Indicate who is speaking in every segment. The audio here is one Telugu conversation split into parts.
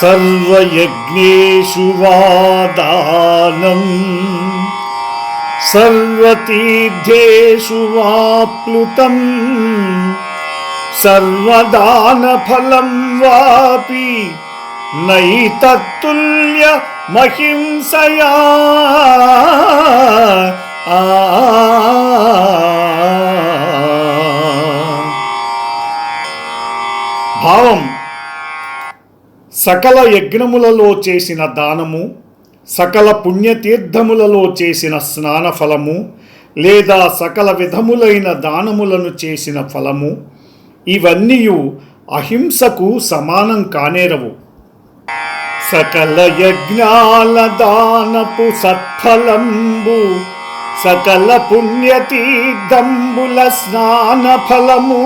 Speaker 1: సర్వయజ్ఞేషు వాదానం సర్వతీర్థేషు వాప్లుతం సర్వదానఫలం వాపి నైతత్తుల్య మహింసయా భావం సకల యజ్ఞములలో చేసిన దానము సకల పుణ్యతీర్థములలో చేసిన స్నాన ఫలము లేదా సకల విధములైన దానములను చేసిన ఫలము ఇవన్నీ అహింసకు సమానం కానేరవు. సకల యజ్ఞాల దానపు సత్ఫలంబు సకల పుణ్యతీర్థంబుల స్నాన ఫలము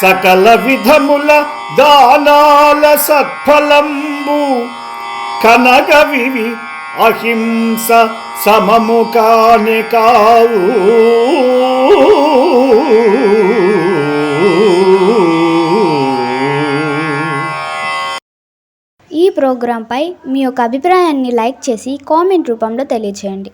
Speaker 1: సకల విధముల దానాల సత్ఫలంబు కనగ అహింస సమము కాని కావు.
Speaker 2: ఈ ప్రోగ్రాంపై మీ యొక్క అభిప్రాయాన్ని లైక్ చేసి కామెంట్ రూపంలో తెలియచేయండి.